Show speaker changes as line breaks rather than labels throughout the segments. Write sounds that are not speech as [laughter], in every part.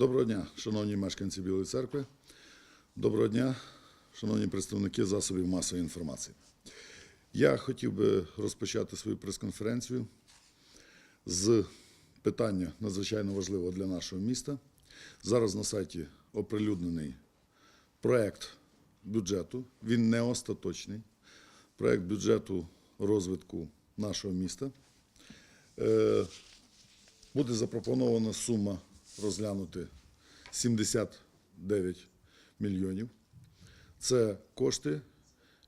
Доброго дня, шановні мешканці Білої церкви. Доброго дня, шановні представники засобів масової інформації. Я хотів би розпочати свою прес-конференцію з питання надзвичайно важливого для нашого міста. Зараз на сайті оприлюднений проект бюджету. Він не остаточний. Проект бюджету розвитку нашого міста. Е, Буде запропонована сума розглянути 79 мільйонів. Це кошти,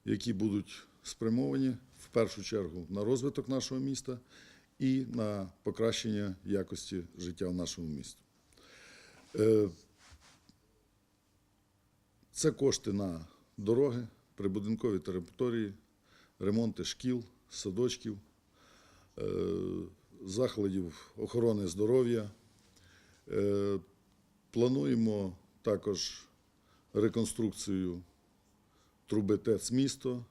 які будуть спрямовані в першу чергу на розвиток нашого міста і на покращення якості життя в нашому місті. Е, Це кошти на дороги, прибудинкові території, ремонти шкіл, садочків, е, закладів охорони здоров'я. Е, Плануємо також реконструкцію труби ТЕЦ місто.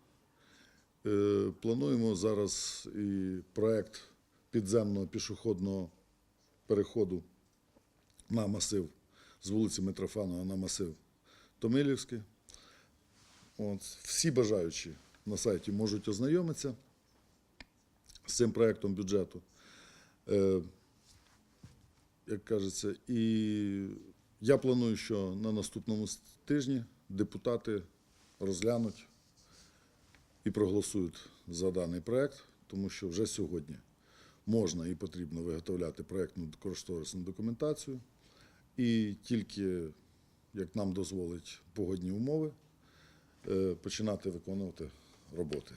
Е, Плануємо зараз і проект підземного пішохідного переходу на масив з вулиці Митрофанова на масив Томилівський. От, всі бажаючі на сайті можуть ознайомитися з цим проектом бюджету. Як кажеться, і я планую, що на наступному тижні депутати розглянуть і проголосують за даний проект, тому що вже сьогодні можна і потрібно виготовляти проектну кошторисну документацію, і тільки, як нам дозволить погодні умови, е, починати виконувати роботи,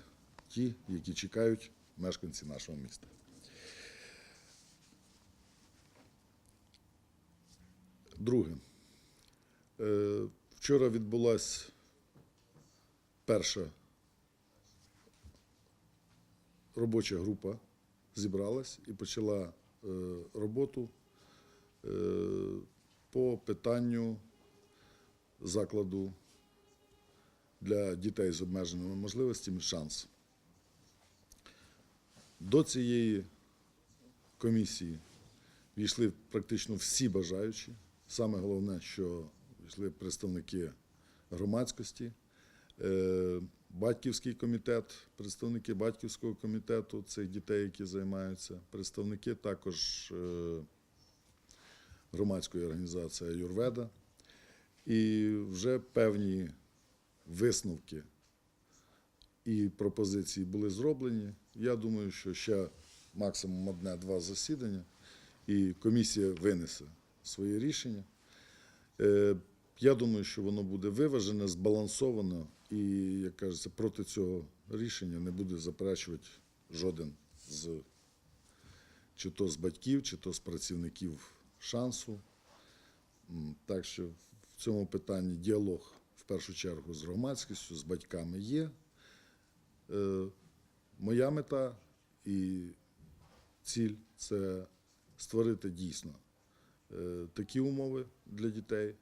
ті, які чекають мешканці нашого міста. Друге. Е, Вчора відбулася перша робоча група, зібралась і почала е, роботу е, по питанню закладу для дітей з обмеженими можливостями шанс. До цієї комісії війшли практично всі бажаючі. Саме головне, що війшли представники громадськості, е, батьківський комітет, представники батьківського комітету цих дітей, які займаються, представники також е, громадської організації Юрведа. І вже певні висновки і пропозиції були зроблені. Я думаю, що ще максимум одне-два засідання, і комісія винесе своє рішення. Е, Я думаю, що воно буде виважене, збалансовано, і, як кажеться, проти цього рішення не буде заперечувати жоден з чи то з батьків, чи то з працівників шансу. Так що в цьому питанні діалог в першу чергу з громадськістю, з батьками є. Е, Моя мета і ціль це створити дійсно такі умови для дітей,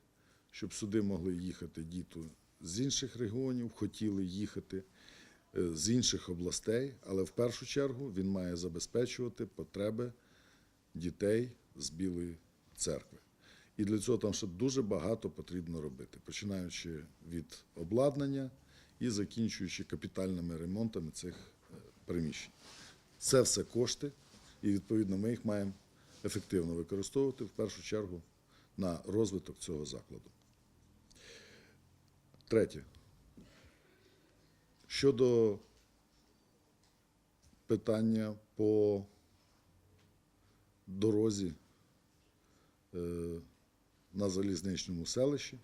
щоб сюди могли їхати діти з інших регіонів, хотіли їхати е, з інших областей, але в першу чергу він має забезпечувати потреби дітей з Білої церкви. І для цього там ще дуже багато потрібно робити, починаючи від обладнання і закінчуючи капітальними ремонтами цих е, приміщень. Це все кошти, і відповідно ми їх маємо ефективно використовувати в першу чергу на розвиток цього закладу. Третє. Щодо питання по дорозі е, на залізничному селищі,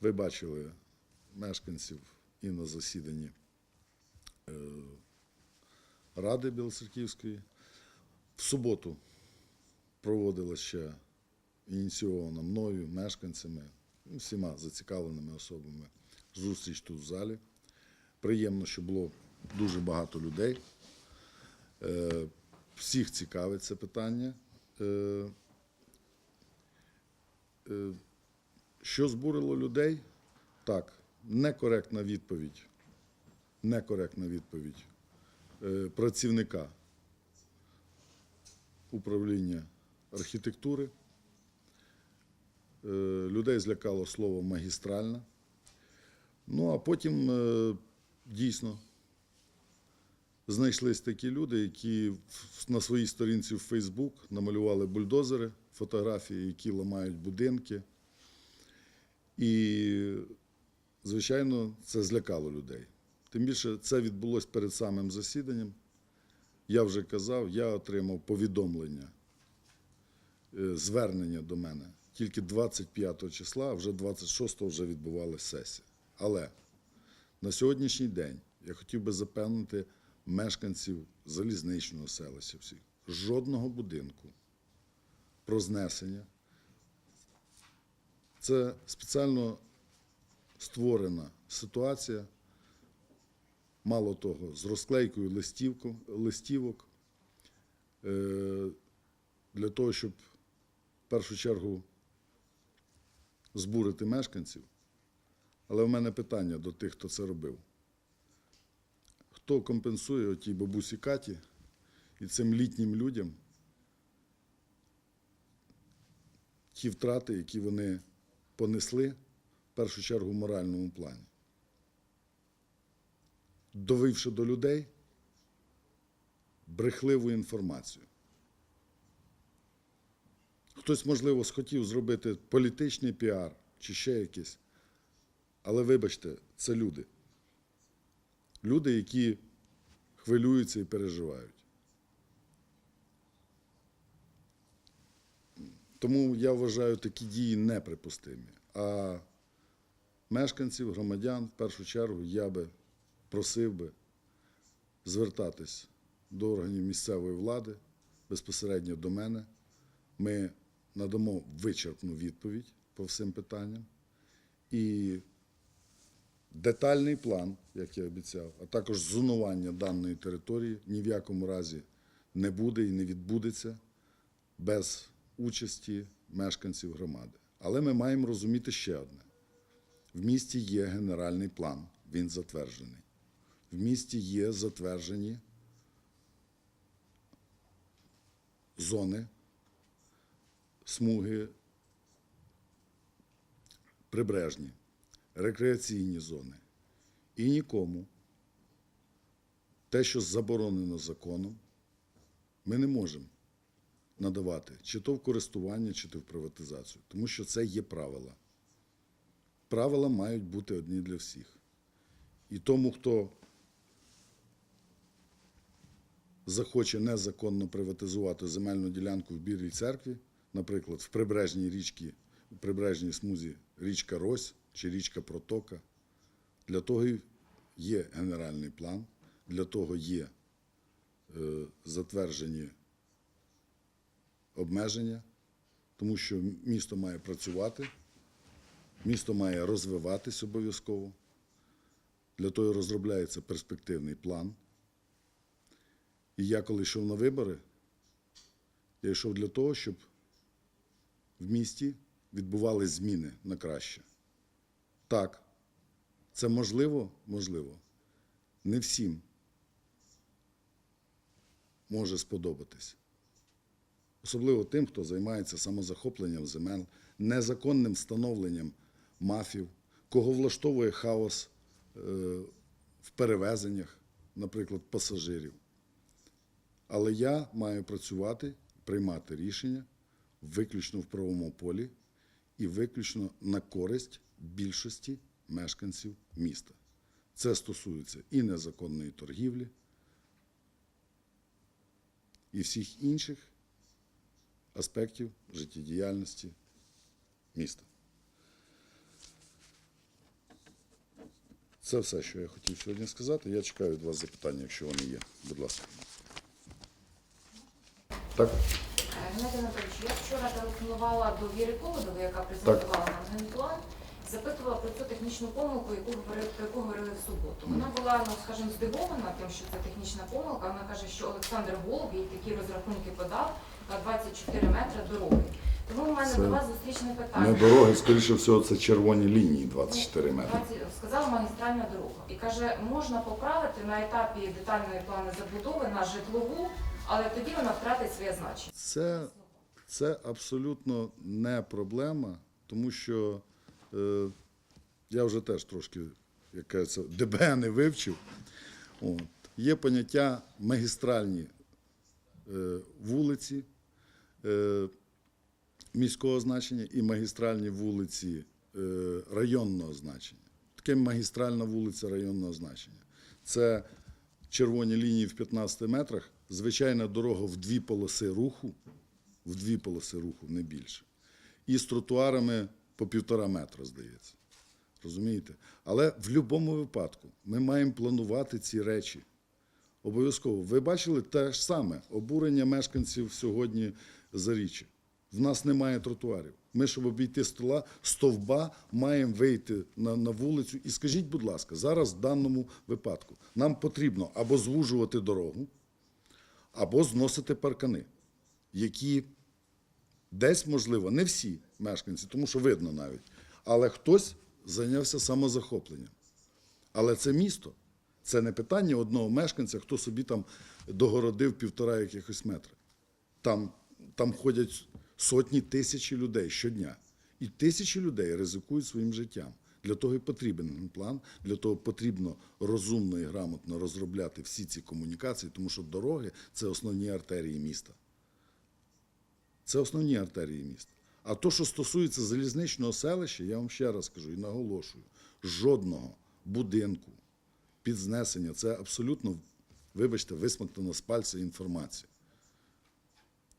ви бачили мешканців і на засіданні е, Ради Білоцерківської. В суботу проводилася ще ініційована мною, мешканцями, всіма зацікавленими особами зустріч тут в залі. Приємно, що було дуже багато людей. Е, Всіх цікавить це питання. Е, е, Що збурило людей? Так, некоректна відповідь. Некоректна відповідь працівника управління архітектури е, людей злякало слово магістральна. Ну, а потім е, дійсно знайшлись такі люди, які на своїй сторінці в Фейсбук намалювали бульдозери, фотографії, які ламають будинки. І, звичайно, це злякало людей. Тим більше це відбулося перед самим засіданням. Я вже казав, я отримав повідомлення, звернення до мене тільки 25 числа, а вже 26 вже відбувалася сесія. Але на сьогоднішній день я хотів би запевнити мешканців залізничного селища всіх. Жодного будинку про знесення. Це спеціально створена ситуація, мало того, з розклейкою листівок е, для того, щоб першу чергу збурити мешканців. Але в мене питання до тих, хто це робив. Хто компенсує отій бабусі Каті і цим літнім людям ті втрати, які вони понесли, в першу чергу в моральному плані? Довивши до людей брехливу інформацію. Хтось, можливо, схотів зробити політичний піар чи ще якийсь. Але вибачте, це люди. Люди, які хвилюються і переживають. Тому я вважаю такі дії неприпустимі. А мешканців, громадян, в першу чергу, я би просив би звертатись до органів місцевої влади безпосередньо до мене. Ми надамо вичерпну відповідь по всім питанням. І детальний план, як я обіцяв, а також зонування даної території ні в якому разі не буде і не відбудеться без участі мешканців громади. Але ми маємо розуміти ще одне: в місті є генеральний план, він затверджений. В місті є затверджені зони, смуги прибережні, рекреаційні зони. І нікому те, що заборонено законом, ми не можемо надавати чи то в користування, чи то в приватизацію, тому що це є правила. Правила мають бути одні для всіх. І тому, хто захоче незаконно приватизувати земельну ділянку в Білій церкві, наприклад, в прибережній річці, в прибережній смузі річка Рось чи річка Протока, для того є генеральний план, для того є е, затверджені обмеження, тому що місто має працювати, місто має розвиватись обов'язково. Для того розробляється перспективний план. І я, коли йшов на вибори, я йшов для того, щоб в місті відбувались зміни на краще. Так, це можливо, можливо. Не всім може сподобатись. Особливо тим, хто займається самозахопленням земель, незаконним встановленням мафів, кого влаштовує хаос е, в перевезеннях, наприклад, пасажирів. Але я маю працювати, приймати рішення виключно в правовому полі і виключно на користь більшості мешканців міста. Це стосується і незаконної торгівлі, і всіх інших аспектів життєдіяльності міста. Це все, що я хотів сьогодні сказати. Я чекаю від вас запитання, якщо вони є. Будь ласка. Так.
Геннадій Анатолійович, я вчора телефонувала до Віри Колодової, яка презентувала нам генплан, запитувала про цю технічну помилку, яку говорили, про яку говорили в суботу. Вона була, ну скажімо, здивована тим, що це технічна помилка. Вона каже, що Олександр Голуб їй такі розрахунки подав на 24 метри дороги. Тому в мене
Це
до вас зустрічне питання.
Не дороги, скоріше всього, це червоні лінії 24 метри.
20 Сказала магістральна дорога. І каже, можна поправити на етапі детальної плани забудови на житлову, але тоді вона втратить своє значення.
Це, це абсолютно не проблема, тому що е, я вже теж трошки, як кажеться, ДБН вивчив. От. Є поняття магістральні е, вулиці е, міського значення і магістральні вулиці е, районного значення. Таке магістральна вулиця районного значення. Це червоні лінії в 15 метрах, звичайна дорога в дві полоси руху, в дві полоси руху, не більше. І з тротуарами по півтора метра, здається. Розумієте? Але в будь-якому випадку ми маємо планувати ці речі. Обов'язково. Ви бачили те ж саме обурення мешканців сьогодні Заріччя. В нас немає тротуарів. Ми, щоб обійти стола, стовба, маємо вийти на, на вулицю. І скажіть, будь ласка, зараз в даному випадку нам потрібно або звужувати дорогу, або зносити паркани, які десь, можливо, не всі мешканці, тому що видно навіть, але хтось зайнявся самозахопленням. Але це місто. Це не питання одного мешканця, хто собі там догородив півтора якихось метра. Там, там ходять сотні тисячі людей щодня. І тисячі людей ризикують своїм життям. Для того і потрібен план, для того потрібно розумно і грамотно розробляти всі ці комунікації, тому що дороги це основні артерії міста. Це основні артерії міста. А то, що стосується залізничного селища, я вам ще раз кажу і наголошую: жодного будинку під знесення це абсолютно, вибачте, висмоктана з пальця інформація.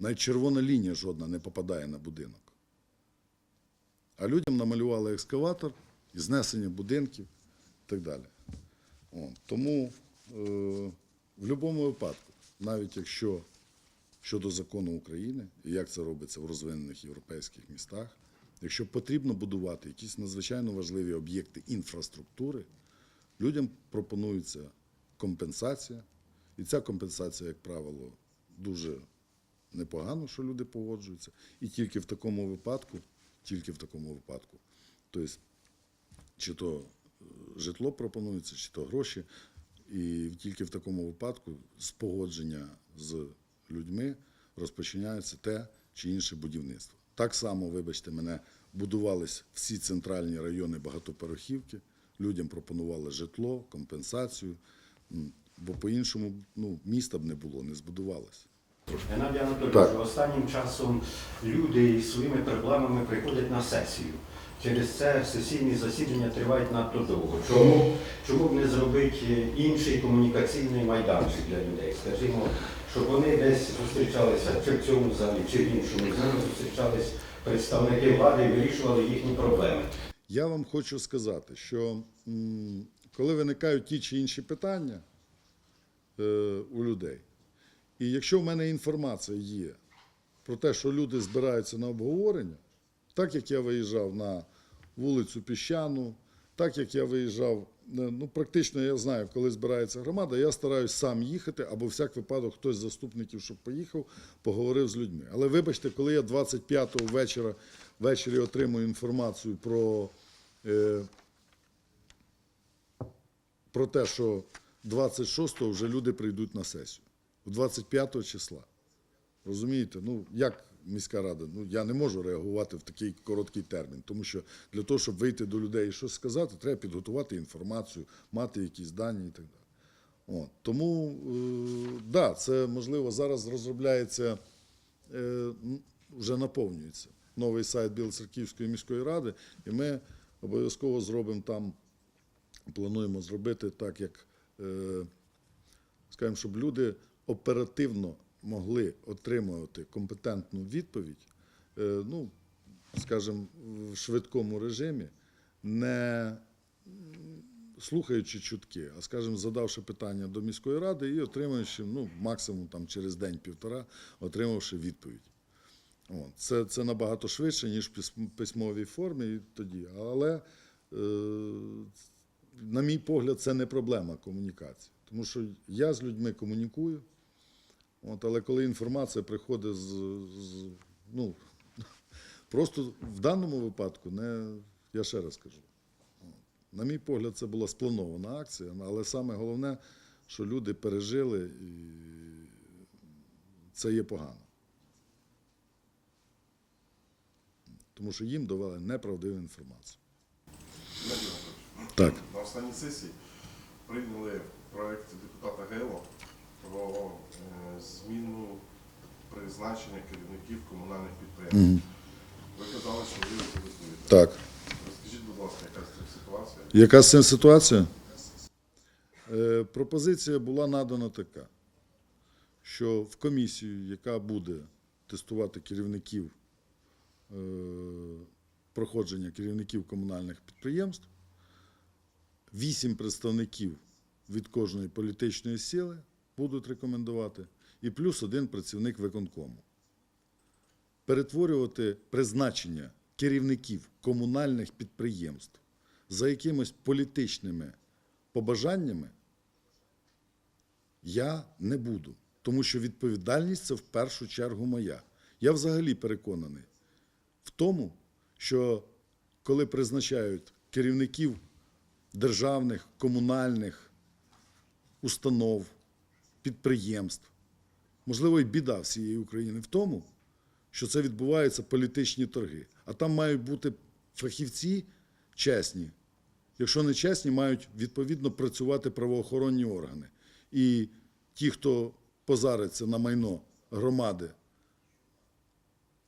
Навіть червона лінія жодна не попадає на будинок. А людям намалювали екскаватор, і знесення будинків і так далі. О, тому е, в будь-якому випадку, навіть якщо щодо закону України, і як це робиться в розвинених європейських містах, якщо потрібно будувати якісь надзвичайно важливі об'єкти інфраструктури, людям пропонується компенсація. І ця компенсація, як правило, дуже непогано, що люди погоджуються. І тільки в такому випадку, тільки в такому випадку, тобто, чи то е, житло пропонується, чи то гроші, і тільки в такому випадку з погодження з людьми розпочинається те чи інше будівництво. Так само, вибачте мене, будувались всі центральні райони багатоповерхівки, людям пропонували житло, компенсацію, бо по-іншому ну, міста б не було, не збудувалося.
Геннадій Анатолійович, останнім часом люди із своїми проблемами приходять на сесію. Через це сесійні засідання тривають надто довго. Чому, чому б не зробити інший комунікаційний майданчик для людей? Скажімо, щоб вони десь зустрічалися чи в цьому залі, чи в іншому. З ними зустрічались представники влади і вирішували їхні проблеми.
Я вам хочу сказати, що коли виникають ті чи інші питання е, у людей, і якщо в мене інформація є про те, що люди збираються на обговорення, так як я виїжджав на вулицю Піщану, так як я виїжджав, е, ну практично я знаю, коли збирається громада, я стараюсь сам їхати, або всяк випадок хтось з заступників, щоб поїхав, поговорив з людьми. Але вибачте, коли я 25-го вечора ввечері отримую інформацію про, е, про те, що 26-го вже люди прийдуть на сесію, 25 числа. Розумієте? Ну, як міська рада? Ну, я не можу реагувати в такий короткий термін, тому що для того, щоб вийти до людей і щось сказати, треба підготувати інформацію, мати якісь дані і так далі. От. Тому, е, да, це можливо зараз розробляється, е, вже наповнюється новий сайт Білоцерківської міської ради, і ми обов'язково зробимо там, плануємо зробити так, як, е, скажімо, щоб люди оперативно могли отримувати компетентну відповідь, е, ну, скажімо, в швидкому режимі, не слухаючи чутки, а скажімо, задавши питання до міської ради і отримуючи, ну, максимум там через день-півтора, отримавши відповідь. Це, це набагато швидше, ніж в письм- письмовій формі і тоді. Але, е, на мій погляд, це не проблема комунікації. Тому що я з людьми комунікую, от, але коли інформація приходить з, з ну, просто в даному випадку, не, я ще раз кажу, на мій погляд, це була спланована акція, але саме головне, що люди пережили, і це є погано. тому що їм довели неправдиву інформацію. Так.
На останній сесії прийняли проект депутата Гейло про е, зміну призначення керівників комунальних підприємств. Ви казали, що ви готуєте.
Так.
Розкажіть, будь ласка, яка з цим ситуація?
Яка з цим ситуація? Е, пропозиція була надана така, що в комісію, яка буде тестувати керівників е, проходження керівників комунальних підприємств, вісім представників від кожної політичної сили будуть рекомендувати, і плюс один працівник виконкому. Перетворювати призначення керівників комунальних підприємств за якимись політичними побажаннями я не буду. Тому що відповідальність це в першу чергу моя. Я взагалі переконаний в тому, що коли призначають керівників державних, комунальних установ, підприємств, можливо, і біда всієї України в тому, що це відбуваються політичні торги. А там мають бути фахівці чесні. Якщо не чесні, мають відповідно працювати правоохоронні органи. І ті, хто позариться на майно громади,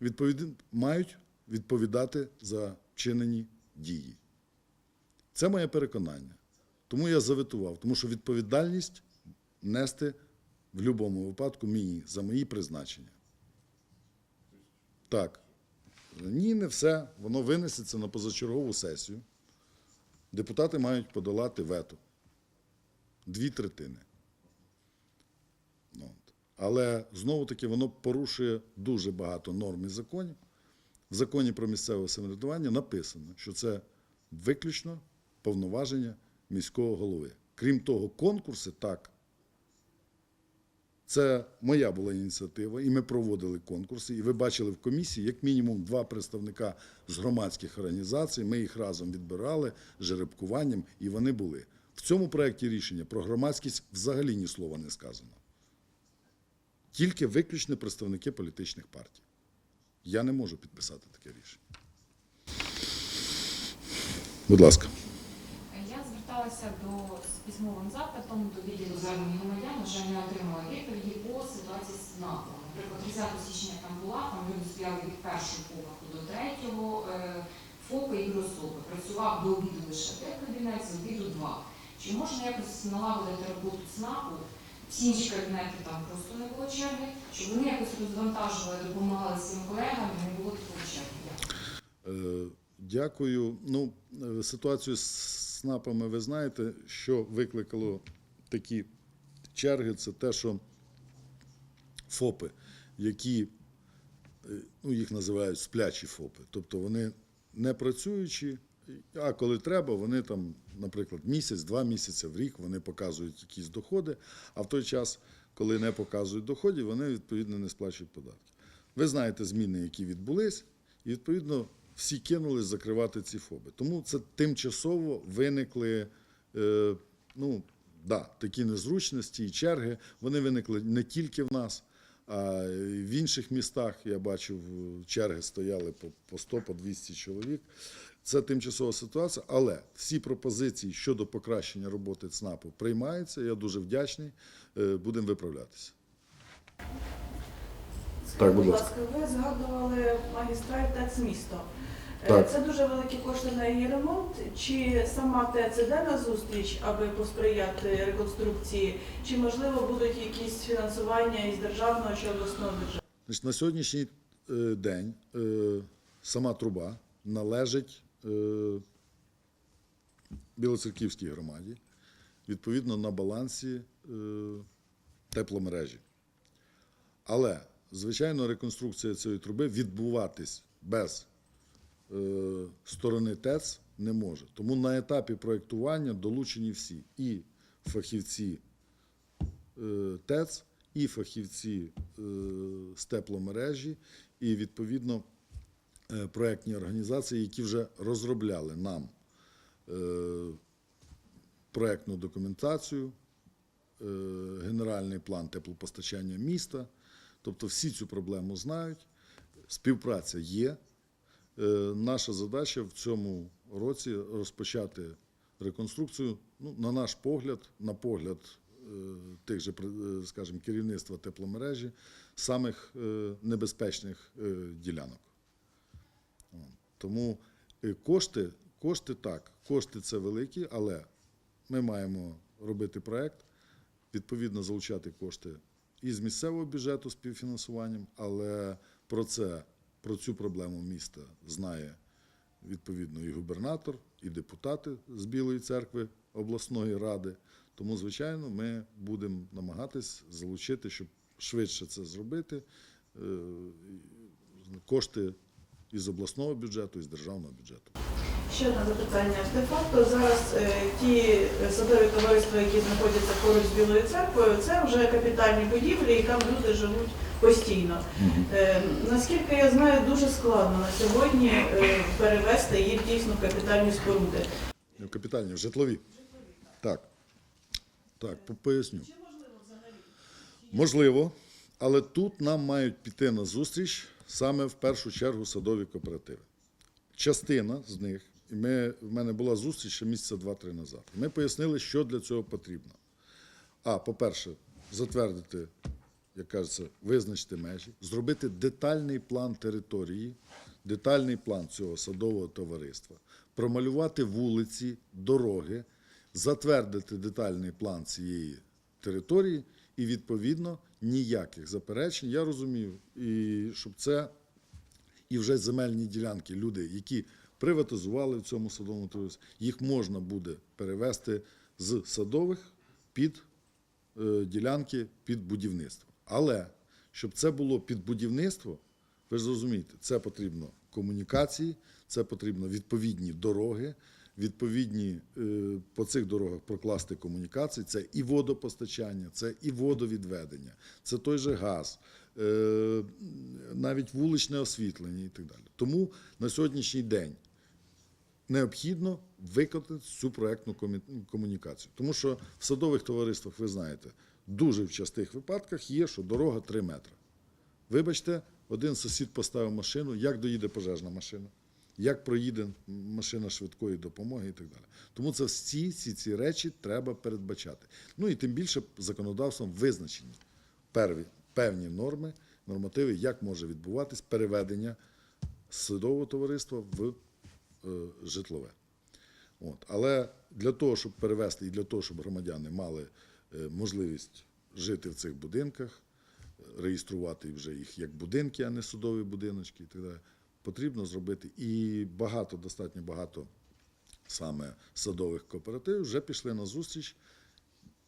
відповід... мають відповідати за вчинені дії. Це моє переконання. Тому я заветував, тому що відповідальність нести в будь-якому випадку мені за мої призначення. Так. Ні, не все. Воно винесеться на позачергову сесію. Депутати мають подолати вето. Дві третини. Ну. Але знову-таки воно порушує дуже багато норм і законів. В законі про місцеве самоврядування написано, що це виключно повноваження міського голови. Крім того, конкурси так. Це моя була ініціатива, і ми проводили конкурси. І ви бачили в комісії, як мінімум, два представника з громадських організацій. Ми їх разом відбирали жеребкуванням, і вони були. В цьому проєкті рішення про громадськість взагалі ні слова не сказано. Тільки виключно представники політичних партій. Я не можу підписати таке рішення. Будь ласка.
Зверталася до з письмовим запитом до відділу звернень громадян, жаль, не отримала відповіді по ситуації з СНАПом. Наприклад, 30 січня там була, там люди стояли від першого поверху до третього, е, ФОПи і особи. Працював до обіду лише три кабінети, з обіду два. Чи можна якось налагодити роботу ЦНАПу? Всі інші кабінети там просто не було черги, щоб вони якось розвантажували, допомагали своїм колегам, і не було такого черги. Дякую.
Е, Ну, е, ситуацію з СНАПами ви знаєте, що викликало такі черги, це те, що ФОПи, які е, ну, їх називають сплячі ФОПи, тобто вони не працюючі, а коли треба, вони там, наприклад, місяць, два місяці в рік вони показують якісь доходи, а в той час, коли не показують доходів, вони відповідно не сплачують податки. Ви знаєте зміни, які відбулись, і відповідно всі кинулись закривати ці ФОБи. Тому це тимчасово виникли е, ну, да, такі незручності і черги. Вони виникли не тільки в нас, а й в інших містах. Я бачив, черги стояли по, по 100, по 200 чоловік. Це тимчасова ситуація, але всі пропозиції щодо покращення роботи ЦНАПу приймаються. Я дуже вдячний. Е, Будемо виправлятися. Так, будь ласка.
ви згадували магістраль ТЕЦ місто.
Так.
Це дуже великі кошти на її ремонт. Чи сама ТЕЦ іде на зустріч, аби посприяти реконструкції? Чи можливо будуть якісь фінансування із державного чи обласного бюджету?
Значить, на сьогоднішній е, день е, сама труба належить е, Білоцерківській громаді, відповідно на балансі тепломережі. Але, звичайно, реконструкція цієї труби відбуватись без сторони ТЕЦ не може. Тому на етапі проєктування долучені всі і фахівці е, ТЕЦ, і фахівці е, з тепломережі, і відповідно е, проектні організації, які вже розробляли нам е, проектну документацію, е, генеральний план теплопостачання міста. Тобто всі цю проблему знають. Співпраця є. Е, наша задача в цьому році розпочати реконструкцію, ну, на наш погляд, на погляд е, тих же, е, скажімо, керівництва тепломережі, самих небезпечних ділянок. Тому кошти, кошти так, кошти це великі, але ми маємо робити проект, відповідно залучати кошти і з місцевого бюджету співфінансуванням, але про це, про цю проблему міста знає відповідно і губернатор, і депутати з Білої церкви обласної ради. Тому, звичайно, ми будемо намагатись залучити, щоб швидше це зробити. е, Кошти із обласного бюджету, і з державного бюджету.
Ще одне запитання. Де-факто зараз е, ті садові товариства, які знаходяться поруч з Білою церквою, це вже капітальні будівлі, і там люди живуть постійно. Е, наскільки я знаю, дуже складно на сьогодні е, перевести їх дійсно в капітальні споруди.
Ну, Капітальні, в житлові. Так. Так, по- поясню. Можливо, але тут нам мають піти на зустріч саме в першу чергу садові кооперативи. Частина з них, і ми, в мене була зустріч ще місяця два-три назад. Ми пояснили, що для цього потрібно. А, по-перше, затвердити, як кажеться, визначити межі, зробити детальний план території, детальний план цього садового товариства, промалювати вулиці, дороги, затвердити детальний план цієї території і, відповідно, ніяких заперечень. Я розумію, і щоб це і вже земельні ділянки, люди, які приватизували в цьому садовому товаристві, їх можна буде перевести з садових під е, ділянки під будівництво. Але щоб це було під будівництво, ви ж зрозумієте, це потрібно комунікації, це потрібно відповідні дороги, відповідні е, по цих дорогах прокласти комунікації, це і водопостачання, це і водовідведення, це той же газ, е, навіть вуличне освітлення і так далі. Тому на сьогоднішній день необхідно виконати цю проектну комунікацію. Тому що в садових товариствах, ви знаєте, дуже в частих випадках є, що дорога 3 метри. Вибачте, один сусід поставив машину, як доїде пожежна машина, як проїде машина швидкої допомоги і так далі. Тому це всі ці, ці речі треба передбачати. Ну і тим більше законодавством визначені перві, певні норми, нормативи, як може відбуватись переведення садового товариства в е, житлове. От. Але для того, щоб перевести і для того, щоб громадяни мали можливість жити в цих будинках, е, реєструвати вже їх як будинки, а не судові будиночки і так далі, потрібно зробити. І багато, достатньо багато саме садових кооперативів вже пішли на зустріч,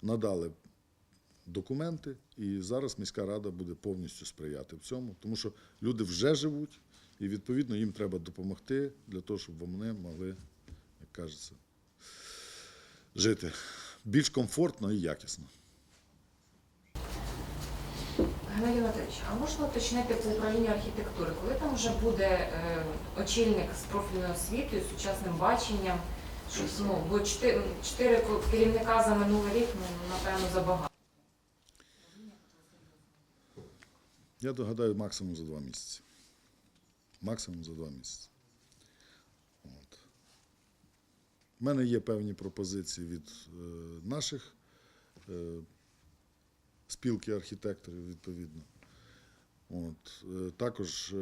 надали документи, і зараз міська рада буде повністю сприяти в цьому, тому що люди вже живуть, і відповідно їм треба допомогти для того, щоб вони могли, як кажеться, жити більш комфортно і якісно.
Геннадій Анатолійович, а можна уточнити по управлінню архітектури, коли там вже буде е, очільник з профільною освітою, сучасним баченням? Щоб, ну, бо чотири, чотири керівника за минулий рік, ну, напевно, забагато.
Я догадаю максимум за два місяці. Максимум за два місяці. От. У мене є певні пропозиції від е, наших е, спілки архітекторів, відповідно. От. Е, також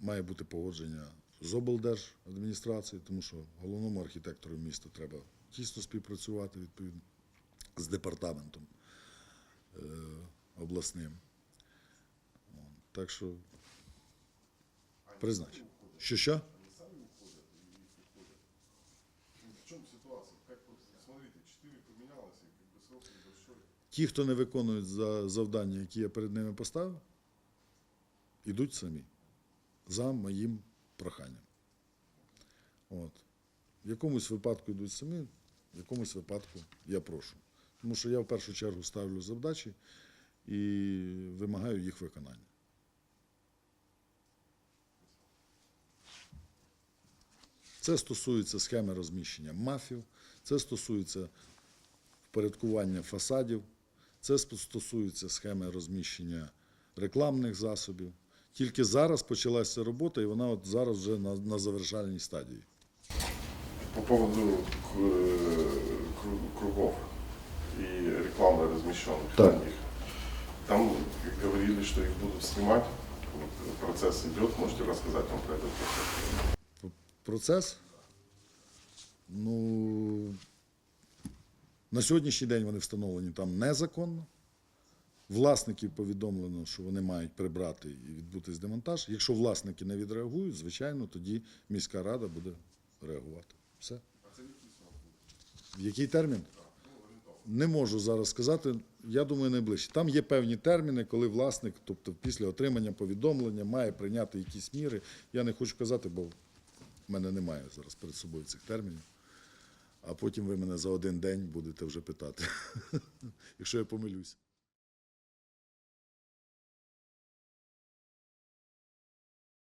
має бути погодження з облдержадміністрації, тому що головному архітектору міста треба тісно співпрацювати відповідно з департаментом обласним. Так що признач. Що що? Ті, хто не виконують за завдання, які я перед ними поставив, ідуть самі за моїм проханням. От. В якомусь випадку йдуть самі, в якомусь випадку я прошу. Тому що я в першу чергу ставлю завдачі і вимагаю їх виконання. Це стосується схеми розміщення мафів, це стосується впорядкування фасадів, це спо- стосується схеми розміщення рекламних засобів. Тільки зараз почалася робота, і вона от зараз вже на, на завершальній стадії.
По поводу э, кру- кругов и рекламы размещенных
Так.
на них. Там говорили, что их будут снимать. Вот, процесс идет. Можете рассказать нам про этот процесс?
Процес. Ну, на сьогоднішній день вони встановлені там незаконно. Власників повідомлено, що вони мають прибрати і відбутись демонтаж. Якщо власники не відреагують, звичайно, тоді міська рада буде реагувати. Все. В який термін? Не можу зараз сказати. Я думаю, найближче. Там є певні терміни, коли власник, тобто після отримання повідомлення, має прийняти якісь міри. Я не хочу казати, бо в мене немає зараз перед собою цих термінів. А потім ви мене за один день будете вже питати, [laughs] якщо я помилюсь.